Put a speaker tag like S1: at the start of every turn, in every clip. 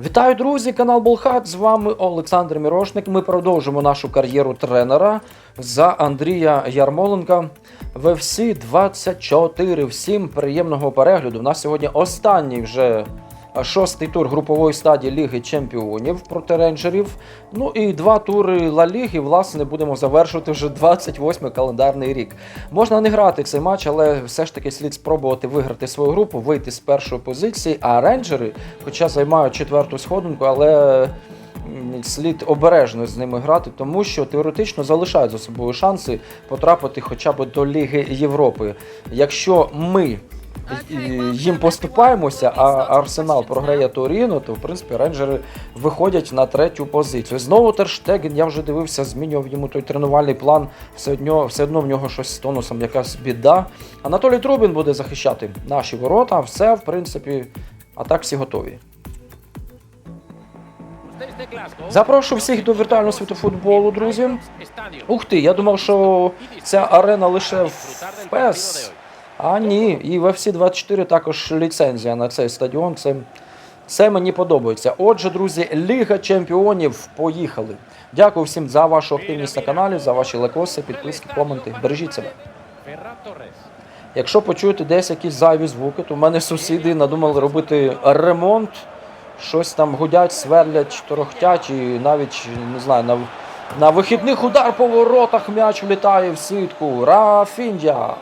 S1: Вітаю, друзі! Канал Болхат. З вами Олександр Мірошник. Ми продовжимо нашу кар'єру тренера за Андрія Ярмоленка в FC 24. Всім приємного перегляду. У нас сьогодні останній вже шостий тур групової стадії Ліги Чемпіонів проти рейнджерів. Ну і два тури Ла Ліги. Власне, будемо завершувати вже 28 календарний рік. Можна не грати цей матч, але все ж таки слід спробувати виграти свою групу, вийти з першої позиції. А рейнджери, хоча займають четверту сходинку, але слід обережно з ними грати, тому що теоретично залишають за собою шанси потрапити хоча б до Ліги Європи. Якщо ми їм поступаємося, а Арсенал програє Торіно, то в принципі рейнджери виходять на третю позицію. Знову Терштеген, я вже дивився, змінював йому той тренувальний план. Все одно, все одно в нього щось з тонусом, якась біда. Анатолій Трубін буде захищати наші ворота. Все, в принципі, а так всі готові. Запрошую всіх до віртуального світу футболу, друзі. Ух ти, я думав, що ця арена лише в PES. А ні, і в FC 24 також ліцензія на цей стадіон. Це, це мені подобається. Отже, друзі, Ліга Чемпіонів. Поїхали. Дякую всім за вашу активність на каналі, за ваші лайкоси, підписки, коменти. Бережіть себе. Якщо почуєте десь якісь зайві звуки, то в мене сусіди надумали робити ремонт, щось там гудять, сверлять, торохтять, і навіть не знаю, на, на вихідних удар по воротах м'яч влітає в сітку. Рафіндя.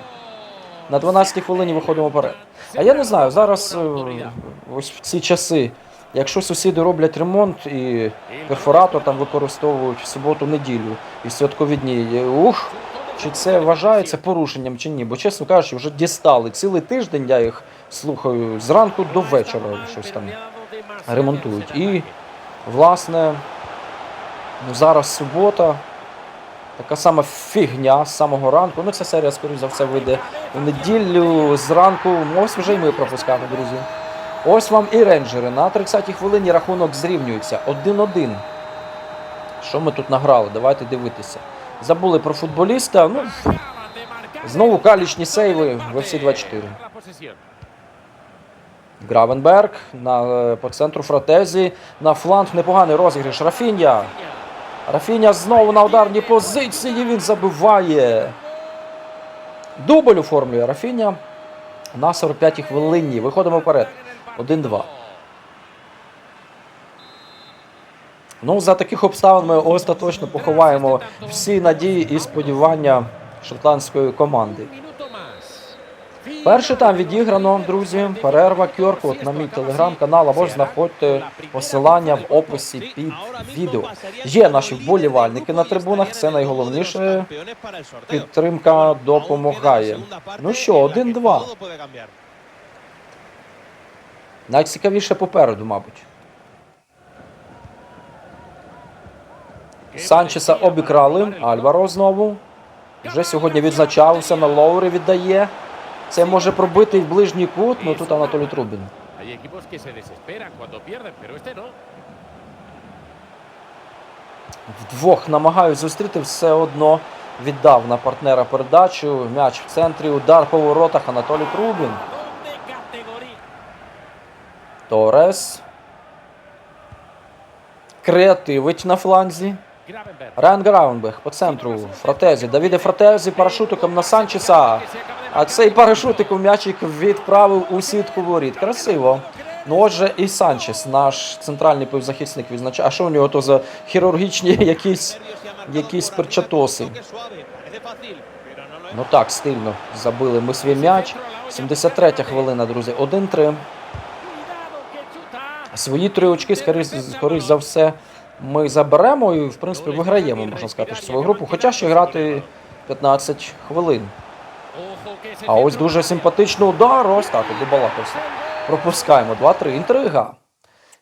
S1: На 12-й хвилині виходимо вперед. А я не знаю, зараз е, ось в ці часи, якщо сусіди роблять ремонт і перфоратор там використовують в суботу-неділю і святкові дні, е, ух, чи це вважається порушенням чи ні? Бо, чесно кажучи, вже дістали. Цілий тиждень я їх слухаю зранку до вечора щось там ремонтують. І, власне, ну, зараз субота. Така сама фігня з самого ранку. Ну, ця серія, скоріш за все, вийде у неділю зранку. Ось вже й ми пропускаємо, друзі. Ось вам і рейнджери. На 30-й хвилині рахунок зрівнюється. 1-1. Що ми тут награли? Давайте дивитися. Забули про футболіста. Ну, знову калічні сейви в FC 24. Гравенберг на, е, по центру Фратезі. На фланг непоганий розіграш. Рафінья. Рафіня знову на ударній позиції. Він забиває. Дубль оформлює Рафіня на 45-й хвилині. Виходимо вперед. 1-2. Ну, за таких обставин ми остаточно поховаємо всі надії і сподівання шотландської команди. Перший там відіграно, друзі. Перерва Кьоркот на мій телеграм-канал, або ж знаходьте посилання в описі під відео. Є наші вболівальники на трибунах. Це найголовніше. Підтримка допомагає. Ну що, 1-2. Найцікавіше попереду, мабуть. Санчеса обікрали. Альваро знову. Вже сьогодні відзначався на Лоури віддає. Це може пробити в ближній кут, ну тут Анатолій Трубін. Вдвох намагають зустріти, все одно віддав на партнера передачу. М'яч в центрі, удар по воротах Анатолій Трубін. Торес. Креативить на фланзі. Райан Граунбех по центру. Фратезі. Давіде Фратезі парашутиком на Санчеса. А цей парашутик у м'ячик відправив у сітку воріт. Красиво. Ну отже, і Санчес, наш центральний півзахисник, відзначає. А що у нього то за хірургічні якісь, якісь перчатоси? Ну так, стильно забили ми свій м'яч. 73 хвилина, друзі. 1-3.
S2: Cuidado que chuta.
S1: Свої три очки, скоріш за все, ми заберемо і, в принципі, виграємо, можна сказати, свою групу. Хоча ще грати 15 хвилин. А ось дуже симпатичний удар. Ось так, от добалакався. Пропускаємо. 2-3. Інтрига.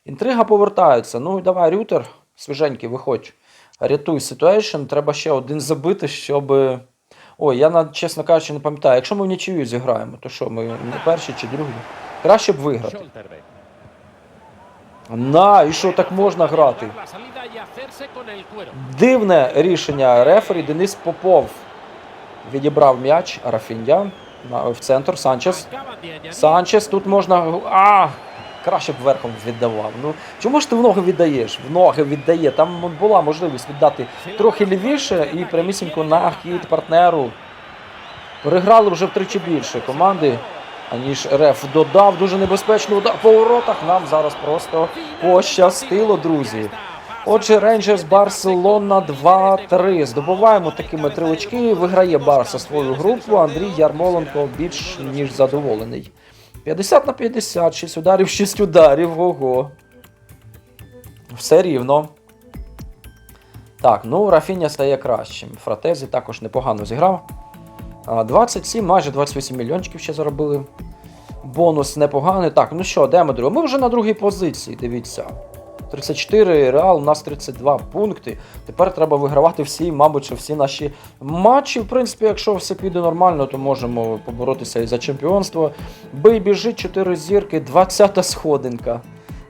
S1: Інтрига повертається. Ну давай, Рютер, свіженький, виходь. Рятуй ситуейшн. Треба ще один забити, щоб. Ой, я чесно кажучи, не пам'ятаю. Якщо ми в нічию зіграємо, то що, ми не перші чи другі? Краще б виграти. На, і що так можна грати? Дивне рішення рефері Денис Попов відібрав м'яч Рафінья в центр. Санчес. Санчес тут можна. А! краще б верхом віддавав. Ну чому ж ти в ноги віддаєш? В ноги віддає. Там була можливість віддати трохи лівіше і прямісінько на хід партнеру. Переграли вже втричі більше команди, аніж РФ додав. Дуже небезпечний удар по воротах. Нам зараз просто пощастило, друзі. Отже, Рейнджерс Барселона 2-3. Здобуваємо такими три очки. Виграє Барса свою групу. Андрій Ярмоленко більш ніж задоволений. 50 на 50, 6 ударів, 6 ударів. Ого. Все рівно. Так, ну Рафіня стає кращим. Фратезі також непогано зіграв. 27, майже 28 мільйончиків ще заробили. Бонус непоганий. Так, ну що, де ми друге? Ми вже на другій позиції, дивіться. 34 реал, у нас 32 пункти. Тепер треба вигравати всі, мабуть, всі наші матчі. В принципі, якщо все піде нормально, то можемо поборотися і за чемпіонство. Бий біжить 4 зірки, 20-та сходинка.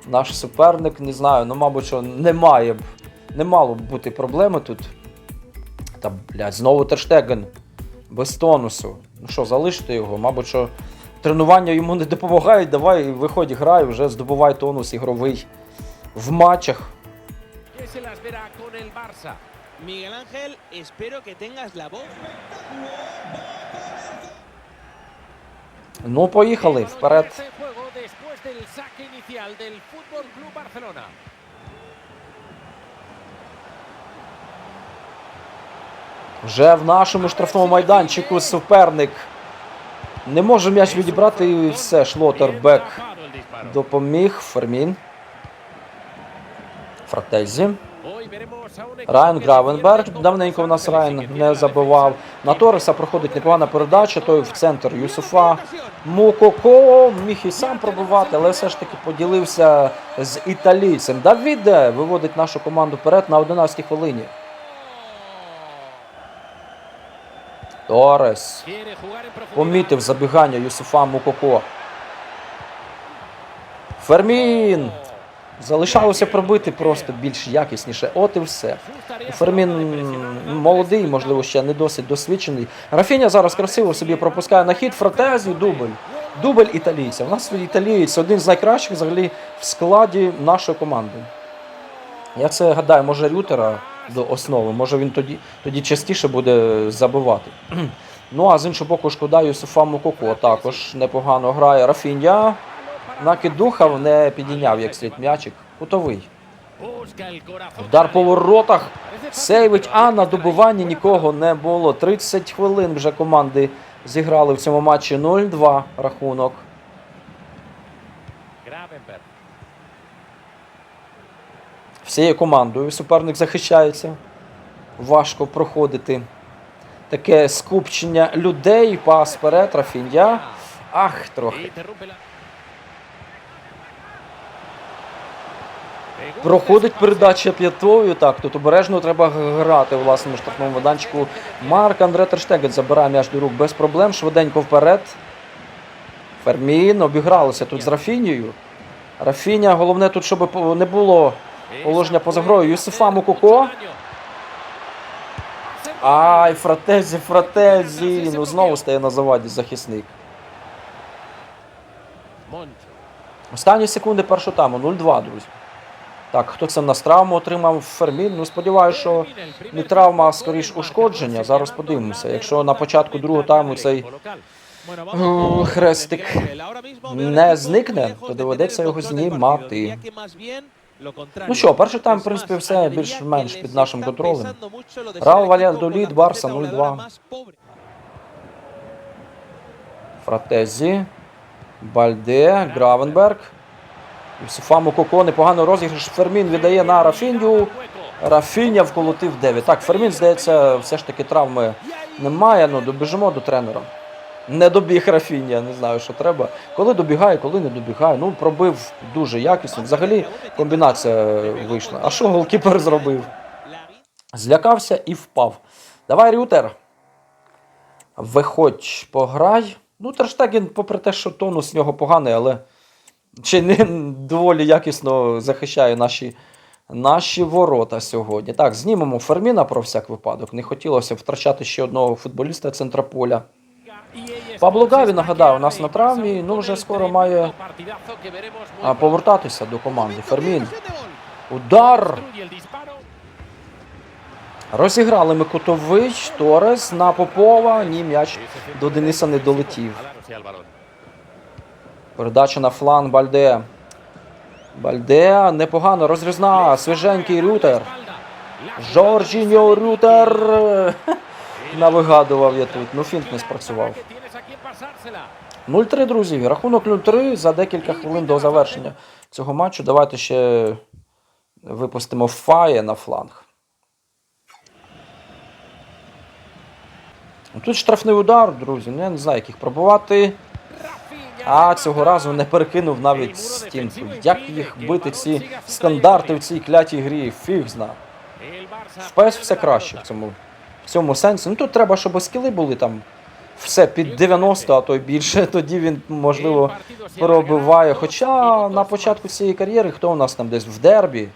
S1: Наш суперник, не знаю, ну, мабуть, що немає б. Не мало б бути проблеми тут. Та, блядь, знову Терштеген. Без тонусу. Ну що, залишити його? Мабуть, що тренування йому не допомагають. Давай виходь, грай, вже здобувай тонус ігровий в матчах.
S3: Miguel Ángel, espero que tengas la voz.
S1: Ну, поїхали вперед. Вже в нашому штрафному майданчику суперник. Не може м'яч відібрати і все.
S2: Disparo.
S1: допоміг. Фермін. Фратезі. Райан Гравенберг. Давненько у нас Райан не забивав. На Торреса проходить непогана передача, той в центр Юсуфа. Мукоко міг і сам пробивати, але все ж таки поділився з італійцем. Давіде виводить нашу команду вперед на 11-й хвилині.
S2: Profundidad.
S1: помітив забігання Юсуфа Мукоко. Фермін! Залишалося пробити просто більш якісніше. От і все. Фермін молодий, можливо, ще не досить досвідчений. Рафіня зараз красиво собі пропускає на хід Фратезі, дубль. Дубль італійця. У нас італієць один з найкращих взагалі в складі нашої команди. Я це гадаю, може Рютера до основи, може він тоді, тоді частіше буде забивати. Ну а з іншого боку, шкода Юсуфа Мукоко також непогано грає. Рафінья на кидухав не підійняв як слід м'ячик. Кутовий. Удар по воротах. Сейвить, а на добуванні нікого не було. 30 хвилин вже команди зіграли в цьому матчі 0-2 рахунок. Всією командою суперник захищається. Важко проходити таке скупчення людей. Пас вперед, Рафінья. Ах, трохи. Проходить передача п'ятою. Так, тут обережно треба грати у власному штрафному майданчику. Марк Андре Терштеген забирає м'яч до рук без проблем. Швиденько вперед. Фермін обігралися тут з Рафінією. Рафіня, головне тут, щоб не було положення поза грою. Юсифа Мукоко. Ай, фратезі, фратезі. Ну знову стає на заваді захисник. Останні секунди першого тайму 0-2, друзі. Так, хто це в нас травму отримав Фермін? Ну, сподіваюся, що не травма, а скоріш ушкодження. Зараз подивимося. Якщо на початку другого тайму цей
S3: con
S1: хрестик не зникне, то доведеться його знімати. Ну що, перший тайм, в принципі, все більш-менш під нашим контролем.
S3: con la
S1: Барса 0-2.
S3: goleadora más pobre.
S1: Фратезі, Бальде, Гравенберг. Юсифа Мукоко, непогано розіграш. Фермін віддає на Рафіню. Рафіня вколотив 9. Так, Фермін, здається, все ж таки травми немає. Ну, добіжимо до тренера. Не добіг Рафіня, не знаю, що треба. Коли добігає, коли не добігає. Ну, пробив дуже якісно. Взагалі комбінація вийшла. А що голкіпер зробив? Злякався і впав. Давай, Рютер. Виходь, пограй. Ну, Терштеген, попри те, що тонус в нього поганий, але ще не доволі якісно захищає наші, наші ворота сьогодні. Так, знімемо Ферміна про всяк випадок. Не хотілося втрачати ще одного футболіста центра поля.
S2: Y ahí está
S1: Пабло Гаві, нагадаю, у нас на травмі, ну вже скоро має повертатися до команди. Фермін. Удар! Розіграли ми Кутович, Торес на Попова. Ні, м'яч до Дениса не долетів. Передача на фланг Бальде. Бальде непогано розрізна. Свіженький Рютер. Жоржіньо Рютер. Навигадував я тут. Ну фінт не спрацював. 0-3, друзі. Рахунок 0-3 за декілька хвилин до завершення цього матчу. Давайте ще випустимо Фає на фланг. Ну, Тут штрафний удар, друзі. Ну, я не знаю, як їх пробувати. А цього разу не перекинув навіть стінку. Як їх бити ці стандарти в цій клятій грі? Фіг зна. В ПС все краще в цьому, в цьому сенсі. Ну тут треба, щоб скіли були там все під 90, а то й більше. Тоді він, можливо, пробиває. Хоча на початку цієї кар'єри, хто у нас там десь в дербі?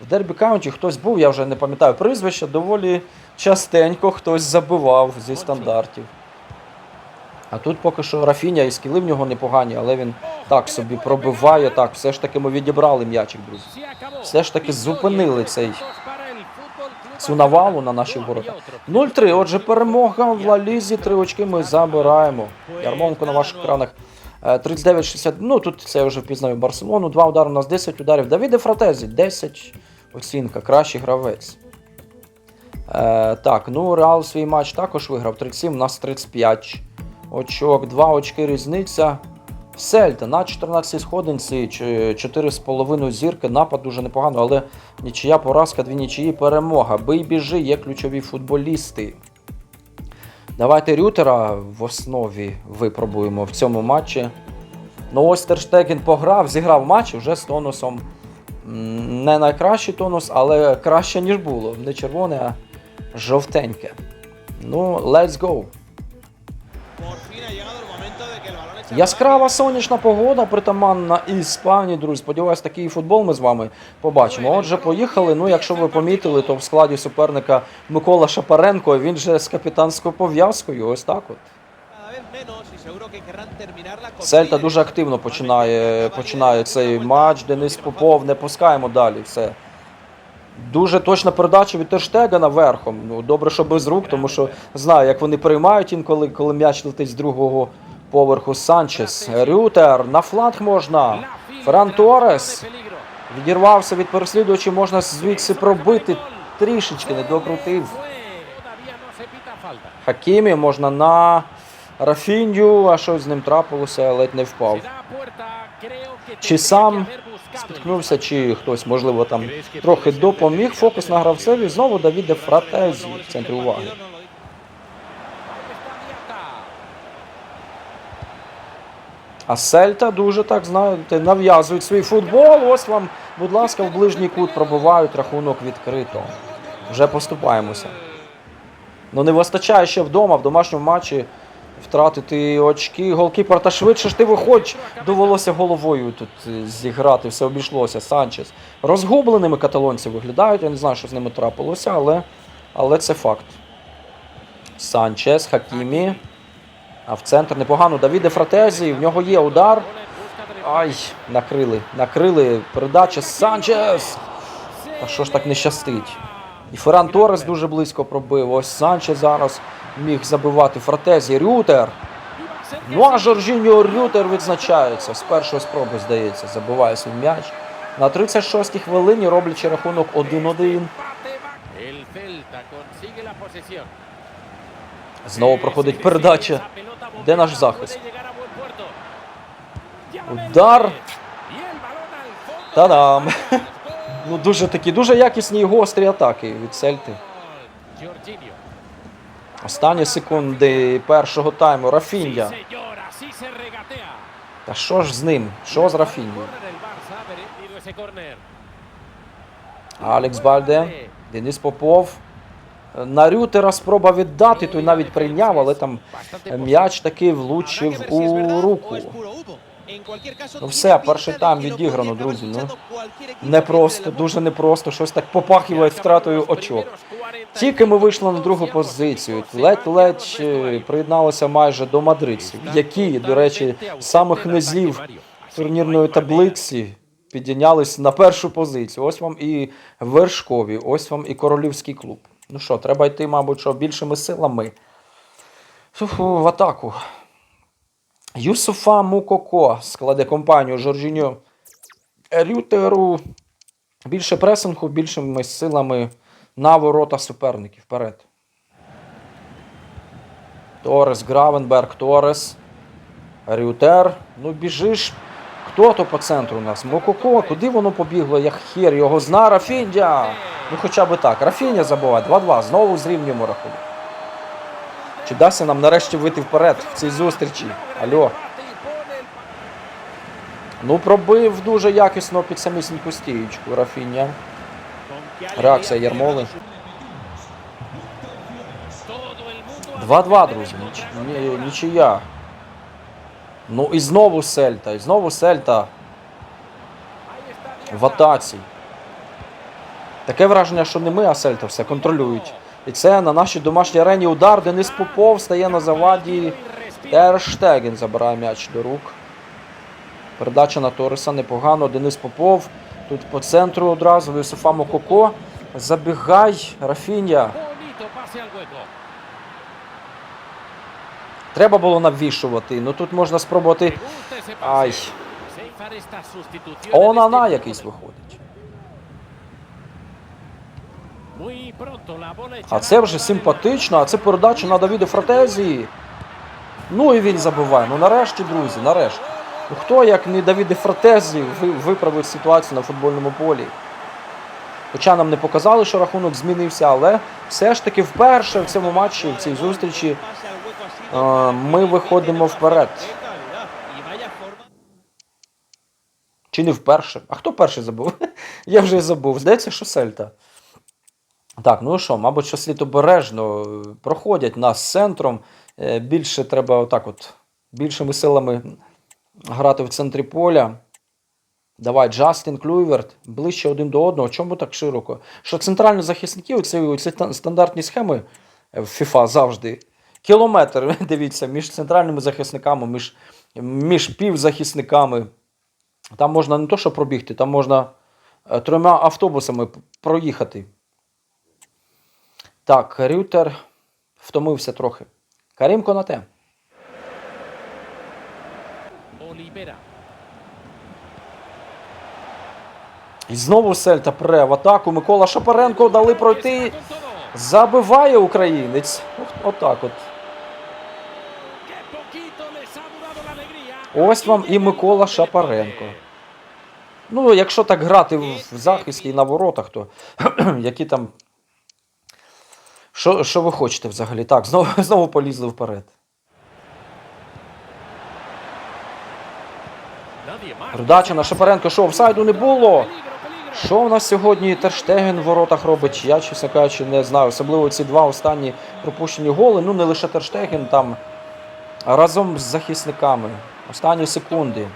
S1: В дербі каунті хтось був, я вже не пам'ятаю прізвище, доволі частенько хтось забивав зі стандартів. А тут поки що Рафіня і скіли в нього непогані, але він так собі пробиває. Так, все ж таки ми відібрали м'ячик, друзі. Все ж таки зупинили цей, цю навалу на наші ворота. 0-3. Отже, перемога в Ла Лізі. Три очки ми забираємо. Ярмонко на ваших екранах. Е, 39-60. Ну тут це я вже впізнаю Барселону. Два удари у нас 10 ударів. Давіде Фратезі, 10 оцінка. Кращий гравець. Е, так, ну Реал свій матч також виграв. 37, у нас 35 очок, 2 очки різниця. Сельта на 14 сходинці, 4,5 зірки, напад дуже непогано, але нічия поразка, дві нічиї перемога. Бий біжи, є ключові футболісти. Давайте Рютера в основі випробуємо в цьому матчі. Ну ось Терштеген пограв, зіграв матч вже з тонусом. Не найкращий тонус, але краще, ніж було. Не червоне, а жовтеньке. Ну, let's go. Яскрава сонячна погода, притаманна Іспанії, друзі. Сподіваюсь, такий футбол ми з вами побачимо. Отже, поїхали. Ну, якщо ви помітили, то в складі суперника Микола Шапаренко. Він же з капітанською пов'язкою. Ось так от. Сельта дуже активно починає, починає цей матч. Денис Попов. Не пускаємо далі. Все. Дуже точна передача від Терштегена верхом. Ну, добре, що без рук, тому що знаю, як вони приймають інколи, коли м'яч летить з другого поверху. Санчес. Рютер. На фланг можна. Ферран Торес. Відірвався від переслідувачів, можна звідси пробити. Трішечки не докрутив. Хакімі можна на Рафінью, а що з ним трапилося, ледь не впав. Чи сам спіткнувся, чи хтось, можливо, там трохи допоміг. Фокус на гравцеві. Знову Давіде Фратезі в центрі уваги. А Сельта дуже так знаєте, нав'язують свій футбол. Ось вам, будь ласка, в ближній кут пробивають рахунок відкрито. Вже поступаємося. Ну не вистачає ще вдома, в домашньому матчі втратити очки. Голкіпер, та швидше ж ти виходь. Довелося головою тут е, зіграти, все обійшлося. Санчес. Розгубленими каталонці виглядають. Я не знаю, що з ними трапилося, але, але це факт. Санчес, Хакімі. А в центр непогано. Давіде Фратезі, в нього є удар. Ай, накрили. Накрили. Передача Санчес. Та що ж так не щастить? І Ферран Торес дуже близько пробив. Ось Санчес зараз міг забивати Фратезі. Рютер. Ну а Жоржіньо Рютер відзначається. З першої спроби, здається, забиває свій м'яч. На 36-й хвилині роблячи рахунок 1-1. Знову проходить передача. Де наш захист? Удар. Та-дам! Ну дуже такі, дуже якісні і гострі атаки від Сельти. Останні секунди першого тайму. Рафінья. Та що ж з ним? Що з Рафіньєю? Алекс Бальде, Денис Попов. На Рютера спроба віддати, той навіть прийняв, але там м'яч таки влучив у руку. Ну все, перший
S3: de
S1: тайм відіграно, друзі. Ну непросто, дуже непросто. Щось так попахиває втратою очок. Тільки ми вийшли на другу позицію. Ледь-ледь приєдналися майже до мадридців, які, до речі, самих низів турнірної таблиці підійнялись на першу позицію. Ось вам і вершкові, ось вам і королівський клуб. Ну що, треба йти, мабуть, що більшими силами. В атаку. Юсуфа Мукоко складе компанію Жоржіньо Рютеру. Більше пресингу, більшими силами на ворота суперників. Вперед. Торес, Гравенберг, Торес. Рютер. Ну біжиш. Хто то по центру у нас? Мококо, куди воно побігло, як хір його зна Рафіндя. Ну хоча б так. Рафіня забуває. 2-2. Знову зрівнюємо рахунок. Чи вдасться нам нарешті вийти вперед в цій зустрічі? Алло. Ну, пробив дуже якісно під самісіньку стієчку Рафіня. Реакція Ярмоли. 2-2, друзі. Ні- Нічия. Ну і знову Сельта. І знову Сельта в атаці. Таке враження, що не ми, а Сельта все контролюють. І це на нашій домашній арені удар. Денис Попов стає на заваді. Терштеген забирає м'яч до рук. Передача на Ториса непогано. Денис Попов. Тут по центру одразу Юсифа Мококо. Забігай,
S2: hueco.
S1: Треба було навішувати. Ну тут можна спробувати. Ай. Онана якийсь виходить. А це вже симпатично, а це передача на Давіду Фратезі. Ну і він забиває. Ну нарешті, друзі, нарешті. Ну хто, як не Давіде Фратезі, ви- виправить ситуацію на футбольному полі. Хоча нам не показали, що рахунок змінився, але все ж таки вперше в цьому матчі, в цій зустрічі, а, ми виходимо вперед. Чи не вперше? А хто перший забув? Я вже забув. Здається, що Сельта. Так, ну що, мабуть, що слід обережно е, проходять нас центром. Е, Більше треба отак от більшими силами грати в центрі поля. Давай, Джастін Клюйверт, ближче один до одного. Чому так широко? Що центральні захисники, оці, оці стандартні схеми е, в FIFA завжди. Кілометр, дивіться, між центральними захисниками, між, між півзахисниками. Там можна не то, що пробігти, там можна трьома автобусами проїхати. Так, Рютер втомився трохи. Карім Конате. І знову Сельта пре в атаку. Микола Шапаренко дали пройти. Забиває українець. Отак от. Ось вам і Микола Шапаренко. Ну, якщо так грати в захисті і на воротах, то які там. Що, що ви хочете взагалі? Так, знову, знову полізли вперед. Передача на Шапаренко, що офсайду не було. Що у нас сьогодні Терштеген в воротах робить? Я, чесно кажучи, не знаю. Особливо ці два останні пропущені голи. Ну, не лише Терштеген, там разом з захисниками. Останні секунди.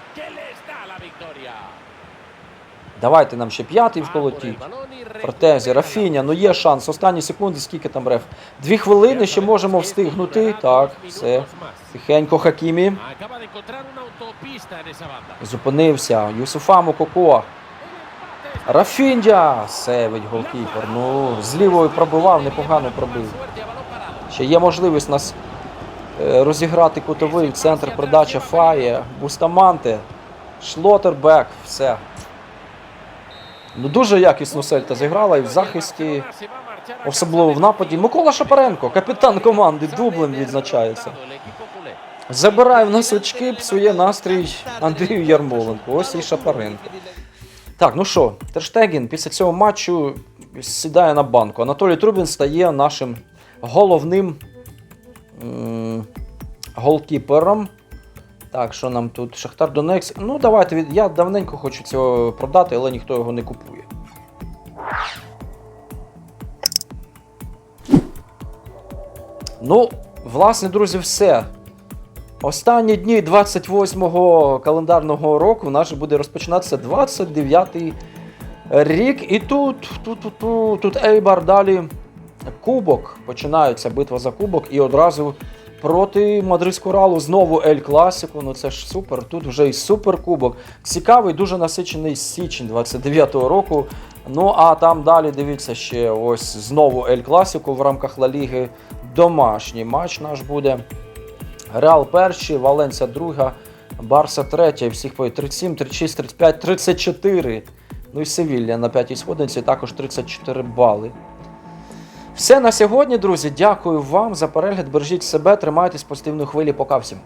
S1: Давайте нам ще п'ятий вколотіть. Фортезі, Рафіня, ну є шанс. Останні секунди, скільки там реф? Дві хвилини ще можемо встигнути. Так, все. Тихенько Хакімі. Зупинився. Юсуфа Мококо. Рафіндя! Севить голкіпер. Ну, з лівою пробивав, непогано пробив. Ще є можливість нас е, розіграти кутовий в центр передача Фає, Бустаманте, Шлотербек, все. Ну дуже якісно Сельта зіграла і в захисті, особливо в нападі. Микола Шапаренко, капітан команди, дублем відзначається. Забирає в нас очки, псує настрій Андрію Ярмоленку. Ось і Шапаренко. Так, ну що, Терштеген після цього матчу сідає на банку. Анатолій Трубін стає нашим головним м, голкіпером. Так, що нам тут? Шахтар Донекс. Ну, давайте. Я давненько хочу цього продати, але ніхто його не купує. Ну, власне, друзі, все. Останні дні 28-го календарного року у нас буде розпочинатися 29-й рік. І тут, тут, тут, тут, тут Ейбар далі кубок. Починається битва за кубок і одразу проти Мадридського Ралу знову Ель Класико. Ну це ж супер. Тут вже і суперкубок. Цікавий, дуже насичений січень 29-го року. Ну а там далі дивіться ще ось знову Ель Класико в рамках Ла Ліги. Домашній матч наш буде. Реал перший, Валенсія друга, Барса третя, і всіх по 37, 36, 35, 34. Ну і Севілля на п'ятій сходинці також 34 бали. Все на сьогодні, друзі. Дякую вам за перегляд. Бережіть себе, тримайтесь позитивної хвилі. Пока всім.